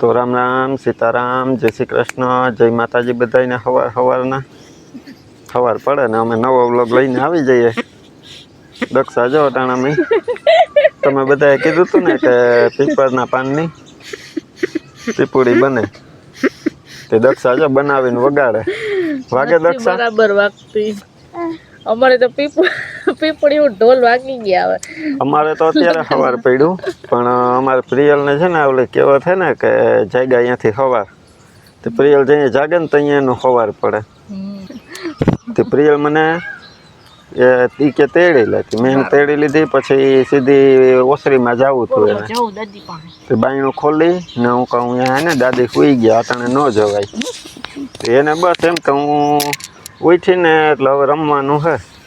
તો રામ રામ સીતારામ જય શ્રી કૃષ્ણ જય માતાજી બધાને હવાર હવારના સવાર પડે ને અમે નવો વ્લોગ લઈને આવી જઈએ. દક્ષા જો ટાણામી. તમે બધાએ કીધું હતું ને કે પીપળના પાનની પીપુડી બને. તે દક્ષા જો બનાવીને વગાડે. વાગે દક્ષા? બરાબર વાગતી. અમારે તો પીપુ પીપળી હું ઢોલ વાગી ગયા હવે. અમારે તો અત્યારે સવાર પડ્યું પણ અમારે પ્રિયલને છે ને ઓલી કહેવત છે ને કે જાગ્યા અહીંયાથી સવાર તે પ્રિયલ જઈને જાગે ને તો અહીંયા એનું સવાર પડે. તે પ્રિયલ મને એ ઈ કે તેડી લેતી મેં તેડી લીધી પછી સીધી ઓસરીમાં જવું હતું એને. જવું દાદી પાસે. તે બાયણું ખોલી ને હું કહું અહીંયા હે ને દાદી સુઈ ગયા તને ન જવાય. એને બસ એમ કે હું ઉઠીને એટલે હવે રમવાનું છે તે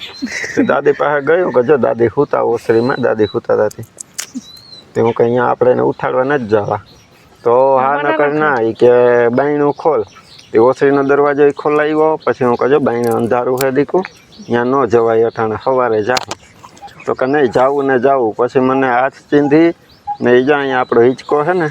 દાદી પાસે ગયું કે જો દાદી હુતા ઓસરીમાં દાદી હુતા દાદી. તે હું કે અહીંયા આપણે એને ઉઠાડવા નથી જવા. તો હા નકર ના એ કે બાયણું ખોલ. એ ઓસરીનો દરવાજો એ ખોલાવ્યો પછી હું કહેજો બાયણે અંધારું છે દીકું ત્યાં ન જવાય અઠાણે સવારે જા તો કે નહીં જાવું ને જાવું. પછી મને હાથ ચીંધી ને ઈજા અહીંયા આપણો હિંચકો છે ને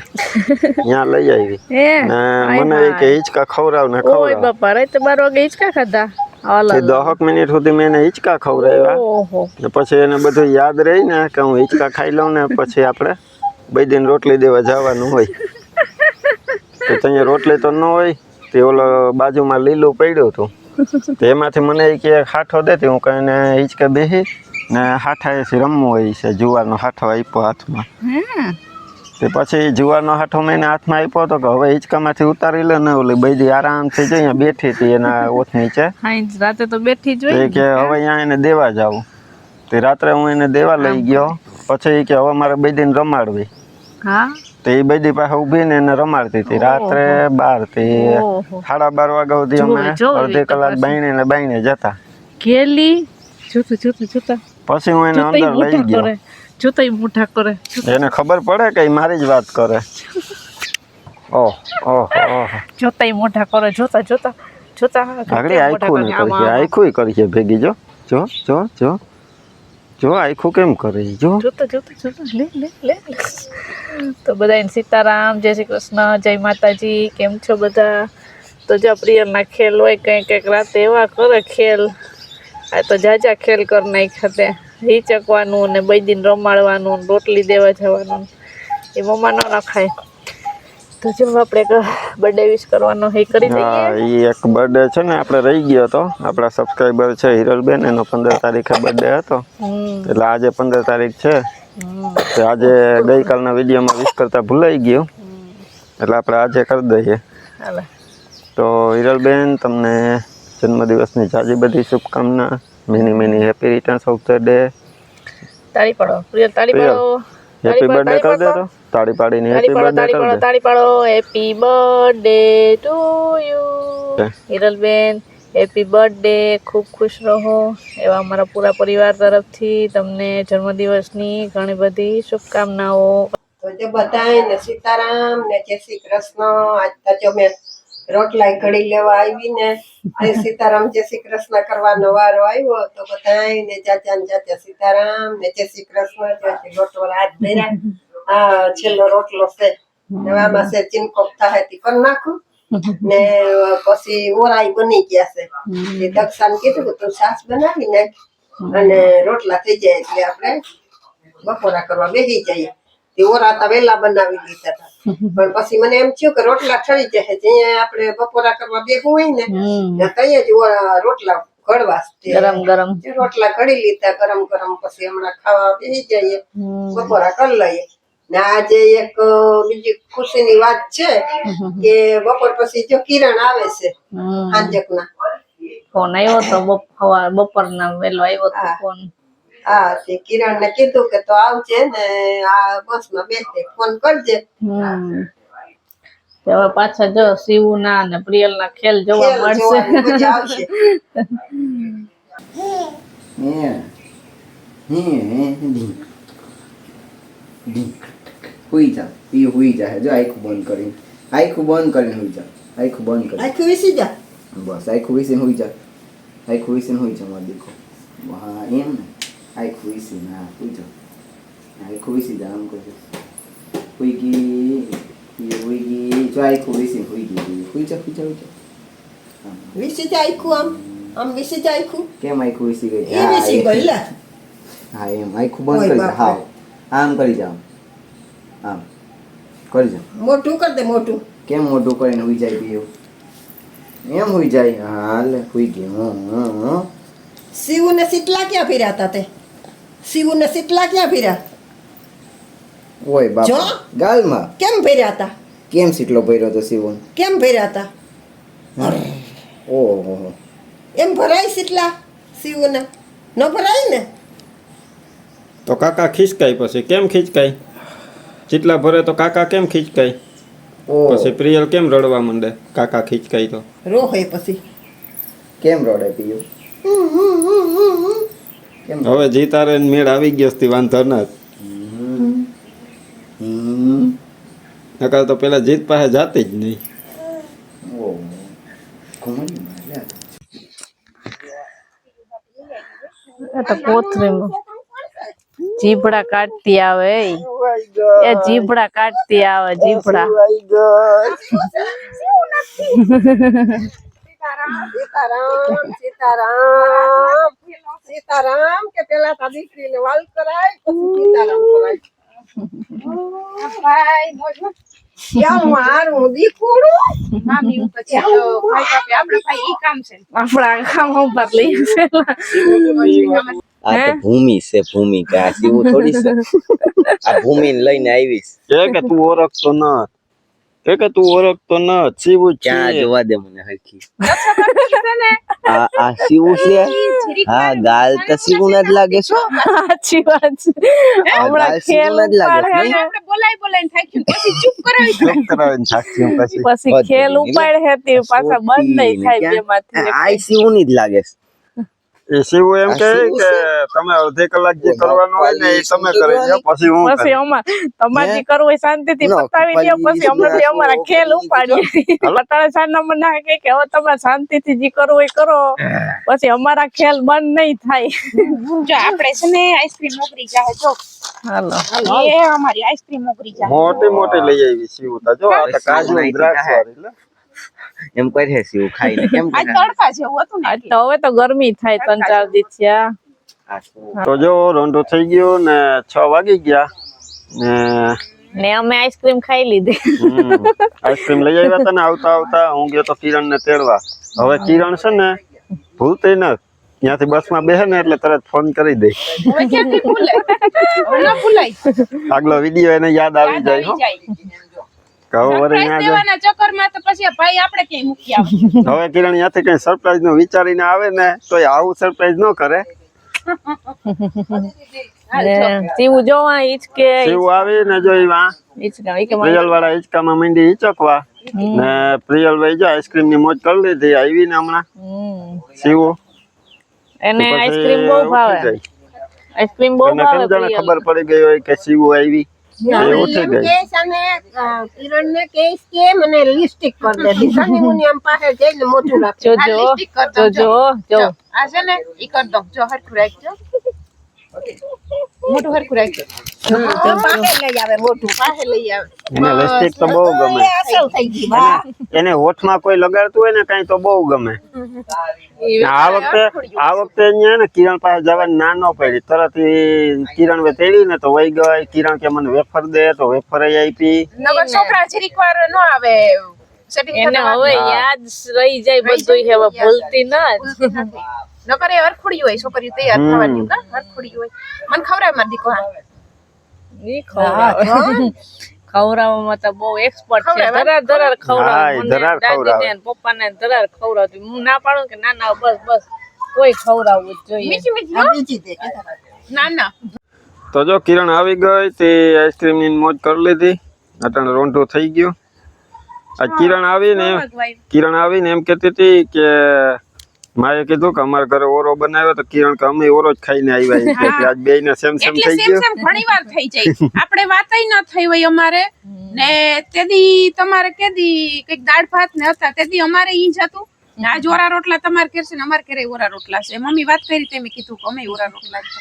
ત્યાં લઈ આવી. ને મને કે હિંચકા ખવડાવ ને ખવડાવ. બાપા તો બાર વાગે હિંચકા ખાધા? હાલ દહક મિનિટ સુધી મેં એને હિંચકા ખવડાવ્યા. ઓહો. પછી એને બધું યાદ રહી ને કે હું હિંચકા ખાઈ લઉં ને પછી આપણે બે દિન રોટલી દેવા જવાનું હોય. તો ત્યાં રોટલી તો ન હોય તે ઓલો બાજુમાં લીલું પડ્યું હતું. તો એમાંથી મને એ કે હાઠો દેતી હું કહીને હિંચકે બેસી ને હાઠાએથી રમવું હોય છે જુવારનો હાઠો આપ્યો હાથમાં. તે પછી જુવારનો હાથો મેં એને હાથમાં આપ્યો હતો કે હવે હિંચકામાંથી ઉતારી લે ને ઓલી બૈદી આરામથી જઈ અહીંયા બેઠી હતી એના ઓથ નીચે. રાતે તો બેઠી જ હોય કે હવે અહીંયા એને દેવા જાવ તે રાત્રે હું એને દેવા લઈ ગયો. પછી કે હવે મારે બૈદીને રમાડવી. હા? તે એ બૈદી પાસે ઊભી ને એને રમાડતી હતી. રાત્રે બારથી સાડા બાર વાગ્યા સુધી અમે અડધી કલાક. બાઈને ને બાઈને જતા. ઘેલી જોતું જોતું જોતા. પછી હું એને અંદર લઈ ગયો. કરે જોતા મોઢા કરે. એને ખબર પડે કે મારી જ વાત કરે. ઓહ ઓહ ઓહ. જોતા મોઢા કરે જોતા જોતા જોતા. આગળ આખું ને કરી આખું કરી છે ભેગી જો જો જો જો. જો આખું કેમ કરે જો. જોતા જોતા જોતા. લે લે લે. તો બધાને સીતારામ જય શ્રી કૃષ્ણ જય માતાજી. કેમ છો બધા? તો જો પ્રિયરના ખેલ હોય કંઈક કંઈક રાતે એવા કરે ખેલ. આ તો જાજા ખેલ કરી નાખ્યા તે હિચકવાનું ને બૈદીને રમાડવાનું રોટલી દેવા જવાનું. એ મમ્મા ન નખાય તો જો આપણે બર્થડે વિશ કરવાનો હે કરી હા દઈએ ઈ એક બર્થડે છે ને આપણે રહી ગયો તો. આપણા સબસ્ક્રાઈબર છે હિરલબેન એનો પંદર તારીખે બર્થડે હતો. એટલે આજે પંદર તારીખ છે. તો આજે ગઈકાલના વિડીયોમાં વિશ કરતા ભૂલાઈ ગયું. એટલે આપણે આજે કરી દઈએ. હાલે. તો હિરલબેન તમને જન્મદિવસની જાજી બધી શુભકામના. Many many happy returns of the day. તાળી પાડો. પ્રિયલ તાળી પાડો. હેપી બર્થડે કર દે તો તાળી પાડીને હેપી બર્થડે કર દે. તાળી પાડો. Happy birthday to you Hiralben happy birthday ખૂબ ખુશ રહો. એવા અમારા પૂરા પરિવાર તરફથી તમને જન્મદિવસની ઘણી બધી શુભકામનાઓ. તો જે બધાય ને સીતારામ ને જય શ્રી કૃષ્ણ. આજ તો મેં રોટલા ઘડી લેવા આવી ને સીતારામ જય શ્રી કૃષ્ણ કરવાનો વારો આવ્યો તો બધાય ને ચાચા ને ચાચા સીતારામ ને જય શ્રી કૃષ્ણ, જય હાથ ધર્યા. આ છેલ્લો રોટલો છે. આમાં છે ચીનકો થાય તે કરી નાખું. ને પછી ઓરાઈ બની ગયા છે. એ દક્ષાને કીધું કે તું સાસ બનાવી નાખ. અને રોટલા થઈ જાય એટલે આપણે બપોરા કરવા બેસી જઈએ. તે ઓરાતા વેલા બનાવી દીધા હતા પણ પછી મને એમ થયું કે રોટલા ઠરી જશે જ્યાં આપણે બપોરા કરવા ભેગું હોય ને ત્યાં જ રોટલા ઘડવા ગરમ ગરમ. રોટલા ઘડી લીધા ગરમ ગરમ પછી હમણાં ખાવા બેસી જઈએ બપોરા કરી લઈએ. ને આજે એક બીજી ખુશીની વાત છે કે બપોર પછી જો કિરણ આવે છે હમ. હાંજકના. ફોન આવ્યો તો બપોર ના બપોરના વેલો આવ્યો તો ફોન. હા તે કિરણ ને કીધું કે તો આવજે ને આ બસમાં બેસે ફોન કરજે. હવે પાછા જો શિવના ને પ્રિયલના ખેલ જોવા મળશે. હુઈ જા એ હુઈ જાય જો આખું બંધ કરીને. આખું બંધ કરીને હુઈ જા આખું બંધ કરી આખી વિસી જા. બસ આખું વીસીને હુઈ જા. આખું વીસીને હુઈ જા મારો દીકરો. હા એમ ને? વીસીને હા હુઈ જા આખું વીસી જા આમ કહું છું હુઈ ગઈ એ હુઈ ગઈ જો. વિસી જાયખું આમ વિશે જ જાયખું કેમ આખું વિસી ગઈ એ હા, ગઈ લે હા એમ આખું બંધ કરી દે. હા આમ કરી જા આમ કરી જા મોટું કર દે મોટું કેમ મોઢું કરીને હુઈ જાય પીયું એમ હુઈ જાય હાલ હુઈ હમ હમ હં હં શિવ ને સીટલા ક્યાં ફેર્યા હતા તે શિવ ને શીતલા ક્યાં ફેર્યા? ઓય જો. બાપા ગાલમાં? કેમ ફેર્યા હતા? કેમ સીટલો ભર્યો તો શિવન? કેમ ફેર્યા હતા? ઓહો. એમ ભરાય સીટલા શિવ ને ન ભરાય ને? તો કાકા ખીચકાય પછી કેમ ખીચકાય જેટલા ભરે તો કાકા કેમ ખીચકાય ઓહ પછી પ્રિયલ કેમ રડવા માંડે? કાકા ખીચકાય તો. રોહે પછી. કેમ રડે પીયું હવે જીતારે મેળ આવી ગયો હતી વાંધો ન. નકર તો પેલા જીત પાસે જાતી જ નહીં. તો કોથળીમાં જીભડા કાઢતી આવે એ. એ જીભડા કાઢતી આવે જીભડા સીતારામ સીતારામ સીતારામ કે પેલા તા દીકરીને વાલ કરાય પછી સીતારામ કરાય. ક્યાં હું. હારું દીકુડું. આપણા કામ ઉપર લઈ આવેલા. આ તો ભૂમિ છે ભૂમિકા આ એવું થોડી છે. આ ભૂમિ લઈને આવીશ. કે તું ઓળખતો ન એ કે તું ઓળખતો ન શિવું જ ક્યાં છે. જોવા દે મને હરખી આ આ શિવ છે હા ગાલ તો શિવ ના જ લાગે છો સાચી વાત છે હમણાં ખેલ જ લાગે બોલાઈ ઉપાડે થાક્યું પછી ચૂપ કરાવીને થાકશે એમ પછી પછી ખેલ ઉપાડ છે તે પાછા બંધ નહીં થાય બે માંથી આ શિવની જ લાગે છે શિવ એમ આ કે તમે અડધી કલાક જે કરવાનું હોય ને એ તમે કરી લો પછી હું પછી અમાર તમારે જે કરવું હોય શાંતિથી પતાવી દો પછી અમે બી અમારા ખેલ ઉપાડીએ પતાળે સાંજના મને ના કહે કે હવે તમે શાંતિથી જે કરવું એ કરો. પછી અમારા ખેલ બંધ નહીં થાય. જો આપણે છે ને આઈસ્ક્રીમ મોકરી જાય જો. હાલો. એ અમારી આઈસ્ક્રીમ મોકરી જાય મોટી મોટી લઈ આવી શિવ તો જો આ કાજુ દ્રાક્ષ વાળી લે. એમ કરે શિવ ખાઈને કેમ આ તડકા જેવું હતું ને તો હવે તો ગરમી થાય ત્રણ ચાર દિવસ થયા. તો જો રોંડો થઈ ગયો ને છ વાગી ગયા ને ને અમે આઈસ્ક્રીમ ખાઈ લીધી. આઈસ્ક્રીમ લઈ આવ્યા હતા ને આવતા આવતા હું ગયો તો કિરણ ને તેડવા. હવે કિરણ છે ને ભૂલતી ન ત્યાંથી બસમાં બેસે ને એટલે તરત ફોન કરી દે. આગલો વીડિયો એને યાદ આવી જાય. હવે કિરણ ત્યાંથી કઈ સરપ્રાઈઝનું વિચારીને આવે ને તો આવું સરપ્રાઈઝ ન કરે. ને જોવા હિચકે શિવ આવી ને જો ઈ વા. હિચકા ઈ કે મારે- પ્રિયલ વાળા ઈચકામાં માંડી હિંચકવા ને પ્રિયલ ભાઈ જો આઈસ્ક્રીમની મોજ કરી લીધી આવી ને હમણાં. હમ. શિવ. એને પછી આઈસ્ક્રીમ બહુ ભાવે. આઈસ્ક્રીમ બહુ ભાવે. ખબર પડી ગઈ હોય કે શિવ આવી. જો. જો જો. જો આ છે ને ઈ કર દો. જો હરખું રાખજો. મોટું હરખું રાખજો લઈ આવે મોઢું પાસે લઈ આવે. એને લિપસ્ટિક તો બહુ ગમે. એ અસલ થઈ ગઈ વાહ. એને હોઠમાં કોઈ લગાડતું હોય ને કઈ તો બહુ ગમે. આ વખતે આ વખતે અહીંયા ને કિરણ પાસે જવાની ના ન પડી. તરત ઈ કિરણ વે તેડી ને તો વહી ગઈ. કિરણ કે મને વેફર દે તો વેફર આપી. છોકરા જરીક વાર ન આવે. એને હવે યાદ રહી જાય બધું હવે ભૂલતી ન જ. નકર એ હરખુડી હોય છોકરી તૈયાર થવાની ના હરખુડી હોય. મને ખવરાય મારી દીકો હા ઈ ખવડાવે. તો બહુ એક્સપર્ટ છે. ધરાર ધરાર મને ધરાર ખવરાવ. ને પપ્પાને ધરાર ખવડાવતી. હું ના પાડું કે ના ના બસ બસ. કોઈ ખવરાવવું જ જોઈએ. મીઠી મીઠી બીજી દે ના ના. તો જો કિરણ આવી ગઈ તે આઈસ્ક્રીમની મોજ કરી લીધી. અટણ રોંઢો થઈ ગયો. આ કિરણ આવીને કિરણ આવીને એમ કહેતી હતી કે માએ કીધું કે અમારા ઘરે ઓરો બનાવ્યો તો કિરણ કે અમે ઓરો જ ખાઈને આવ્યા કે આજ બે ને સેમ સેમ થઈ ગયો. સેમ ઘણી વાર થઈ જાય. આપણે વાતય ન થઈ હોય અમારે. ને તેદી તમારે કેદી કંઈક દાળ ભાત ને હતા તેદી અમારે ઈ જ હતું. ને આજ ઓરા રોટલા તમારે કરશે ને અમારે ઘરે ઓરા રોટલા છે. મમ્મી વાત કરી તેમ કીધું કે અમે ઓરા રોટલા જ.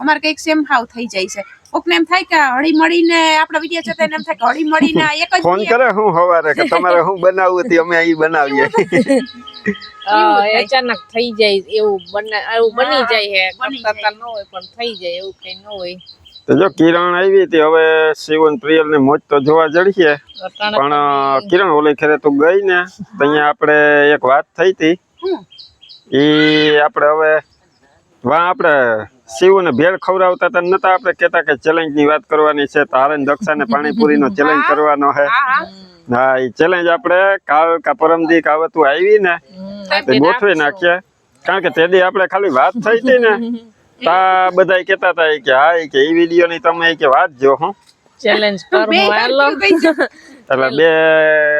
અમારે કંઈક સેમ હાવ થઈ જાય છે. કોકને એમ થાય કે હળી મળીને આપણા વીડિયો છે એમ થાય કે હળી મળીને એક જ ફોન કરે હું હવારે કે તમારે હું બનાવવું હતી અમે અહીં બનાવીએ. અચાનક થઈ જાય એવું બને એવું બની જાય હે. કરતા ન હોય પણ થઈ જાય એવું કઈ ન હોય. તો જો કિરણ આવી હતી હવે શિવન પ્રિયલની મોજ તો જોવા જડીએ. પણ કિરણ ઓલી ખેરે તું ગઈ ને તો અહીંયા આપણે એક વાત થઈ હતી. હમ. એ આપણે હવે વા આપણે શિવને ભેળ ખવડાવતા હતા. નતા આપણે કહેતા કે ચેલેન્જની વાત કરવાની છે. તારે દક્ષાને પાણીપુરીનો ચેલેન્જ કરવાનો છે હા એ ચેલેન્જ આપણે કાલ કા પરમદી કાવતું આવી ને તે ગોઠવી નાખીએ. કારણ કે તેદી આપણે ખાલી વાત થઈ હતી ને તા બધા કેતા હતા કે હા કે એ વીડિયો ની તમે કે વાત જો હું. ચેલેન્જ કર એટલે બે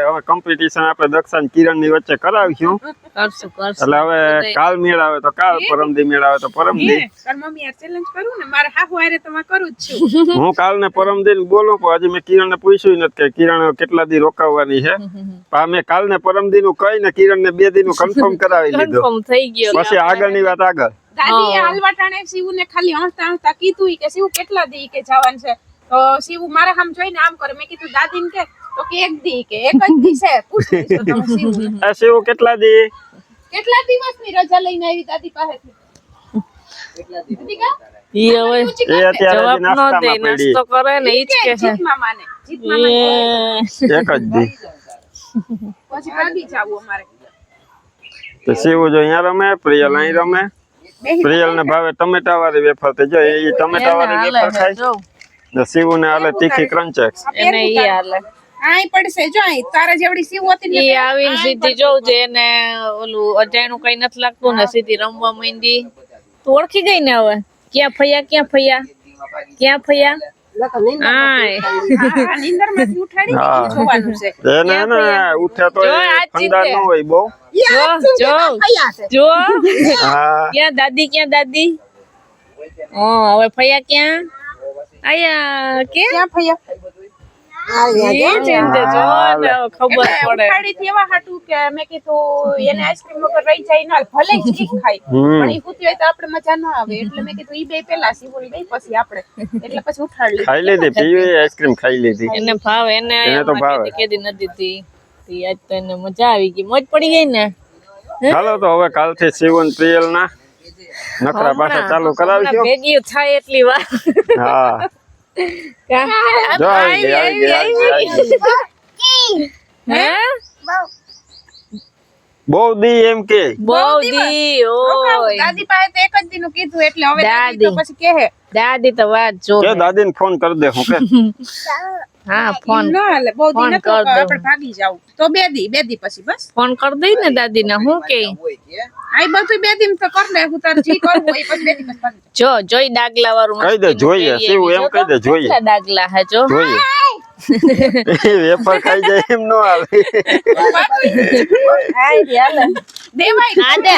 હવે કોમ્પિટિશન આપણે દક્ષા કિરણની વચ્ચે કરાવીશું. કરશું કરશું. એટલે હવે કાલ મેળ આવે તો કાલ પરમદી મેળ આવે તો પરમદી. હે, તાર મમ્મી યાર ચેલેન્જ કરું ને? મારે હાહુ હારે તો મેં કરું જ છું. હું કાલ ને પરમ દી બોલું પણ હજી મેં કિરણ ને પૂછ્યું નથી કે કિરણ કેટલા દી રોકાવાની છે. પણ મેં કાલ ને પરમદી નું કહી ને કિરણ ને બે દી નું કન્ફર્મ કરાવી લીધું. કન્ફર્મ થઈ ગયો. પછી આગળની વાત આગળ. દાદી હાલવા ટાણે શિવ ને ખાલી હસતા હસતા કીધું કે શિવ કેટલા દી કે જવાનું છે? તો શિવ મારા આમ જોઈને આમ કરે. મેં કીધું દાદી ને કે તો કે એક દી કે એક જ દી છે. પૂછી લેજો તમે શિવને. આ શિવ કેટલા દી? કેટલા દિવસની રજા લઈને આવી દાદી પાસેથી? દીકા? ઈ હવે પૂછી એ અત્યારે જવાબ હજી ન દે નાસ્તામાં પડી. નાસ્તો કરે ને ઈ જ કે કે છે. જીત મામાને જીત મામાને કહે. એ એક જ દી. પછી ભાગી જાવું અમારે. તો શિવ જો અહીંયા રમે પ્રિયલ અહીં રમે. બેહી પ્રિયલ ને ભાવે ટમેટા વાળી વેફર તો જો એ ટમેટા વાળી હાલે વેફર છે, ખાય. જો. ને શિવ ને હાલે તીખી ક્રંચેક્સ આ એને પહેરવું ઈ તારે. હાલે. આય પડશે જો આય તારા જેવડી સીવ હતી પહેરવું. આવીને સીધી પડશે. જે ને ઓલું અજાણું કઈ નથી લાગતું ને સીધી રમવા માંડી. તું ઓળખી ગઈ ને હવે? ક્યાં ફયા ક્યાં ફયા ક્યાં ફયા આય. હા, આ નીંદરમાંથી ઉઠાડી ને હા. ઈ જોવાનું છે. એને ક્યાં ને ફયા? ઉઠે તો જો એ આ ફંદાર ચીંધે. ન હોય બહુ. જો જો ફયા છે? જો. હા. ક્યાં દાદી ક્યાં દાદી? હવે ફૈયા ક્યાં? આયા કે? ક્યાં ફયા ખાઈ લીધી પીવી આઈસ્ક્રીમ ખાઈ લીધી. એને ભાવે એને તો ભાવે. કેદી દીધી. આજ તો એને મજા આવી ગઈ. મોજ પડી ગઈ ને? ચાલો તો હવે કાલથી શિવન પ્રિયલ ના નખરા પાછા ચાલુ કરાવી ભેગી થાય એટલી વાર. હા. કા? બહુ દી એમ કે બહુ દી. ઓય દાદી પાસે તો એક જ દીનું કીધું એટલે હવે દાદી તો પછી કહે દાદી તો વાત જો કે દાદી ને ફોન કરી દે હું કે હા ફોન ન હાલે બહુ દી નતો. આપણે ભાગી જાવ તો બે દી બે દી પછી બસ? ફોન કરી દઈ ને દાદી ને હું કે? આઈ બધું બે દી તો કર લે હું તાર જી કરવું હોય પછી બે દી પછી જો જોઈ ડાગલા વાળું કહી દે, જોઈએ. શિવ એમ કહી દે, જોઈએ. ડાગલા હે જો. જોઈએ. ખાઈ જાય એમ નો આવે. દેવાય આ દે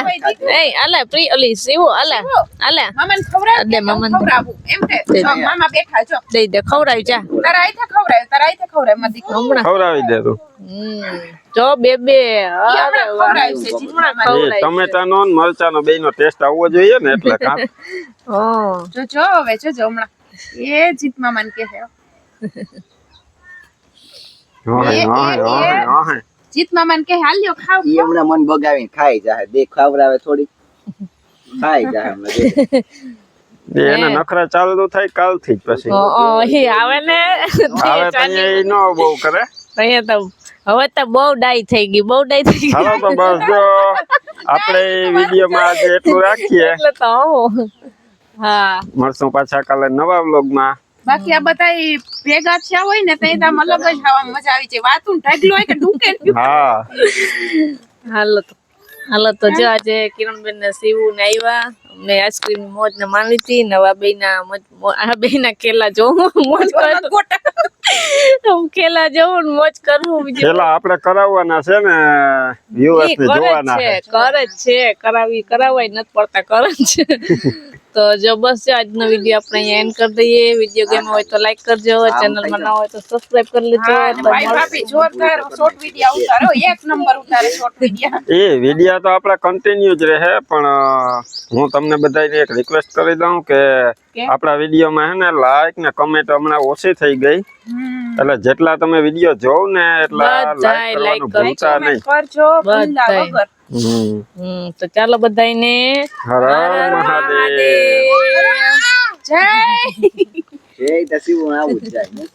એ અલે પ્રી ઓલી શિવ અલે અલે મામાને ખવડાવ દે કે મામાને દે. ખવડાવું એમ કે દે. જો મામા બેઠા જો દઈ દે ખવડાવી જા તારા આઈથે ખવડાવ તારા આઈથે ખવડાવ મારી દીકરી હમણાં ખવડાવી દે તું હમ. જો બે બે અરે હમણાં વાહ. ખવડાવશે, જીજુમાં એ ખવડાવી ટમેટા નો મરચા નો બે નો ટેસ્ટ આવવો જોઈએ ને એટલે કાં હા જો જો હવે જો જો હમણાં એ જીત મામાને કહે હે. હા, હા, હા, હા. જીત મામાને કે હાલ લ્યો ખાવ. ઈ હમણાં મન બગાવીને ખાઈ જાહે. દે ખાવરાવે થોડી. ખાઈ જાહે હમણાં દે. એના નખરા ચાલુ થાય કાલથી જ પછી. ઓ, ઓ, આવે ને. હવે તો એ નો બહુ કરે. અહીંયા તો હવે તો બહુ ડાઈ થઈ ગઈ બહુ ડાઈ થઈ ગઈ. હાલો તો બસ જો. આપણે વીડિયો માં આજે એટલું રાખીએ. એટલે તો હા. મળશું પાછા કાલે નવા વ્લોગમાં બાકી આ બધા ભેગા થયા હોય ને તો આમ અલગ જ હવા મજા આવી જાય. વાતું ઢગલો હોય કે ડૂકે હા. હાલો તો. હાલો તો જો આજે કિરણબેન ને સીવું ને આવ્યા અમને આઈસ્ક્રીમ મોજ ને માની હતી નવા બે ના આ બે ના કેલા જોવું મોજ કરું. હું કેલા જવું મોજ કરવું બીજું પેલા આપણે કરાવવાના છે ને વ્યુઅર્સ ને કરે જ જોવાના છે કરે જ છે. કરાવી કરાવાય નથી પડતા કરે છે. તો જો બસ જો આજનો વીડિયો આપણે અહીંયા એન્ડ કરી દઈએ. વીડિયો ગેમ હોય તો લાઈક કરજો. ચેનલમાં ના હોય તો સબસ્ક્રાઇબ કરી લેજો. હા, અને તો ભાઈ જોરદાર શોર્ટ વિડિયો ઉતારો. એક નંબર ઉતારે શોર્ટ વિડિયો એ વીડિયો તો આપણા કન્ટિન્યુ જ રહે પણ હું તમને બધાને એક રિક્વેસ્ટ કરી દઉં કે? આપણા વિડીયોમાં હે ને લાઈક ને કમેન્ટ હમણાં ઓછી થઈ ગઈ. એટલે જેટલા તમે વીડિયો જોવ ને એટલા લાઈક કરવાનું ભૂલતા નહીં. કરજો વગર. તો ચાલો બધાને હર મહાદેવ જય એ તો શિવું આવું જ જાય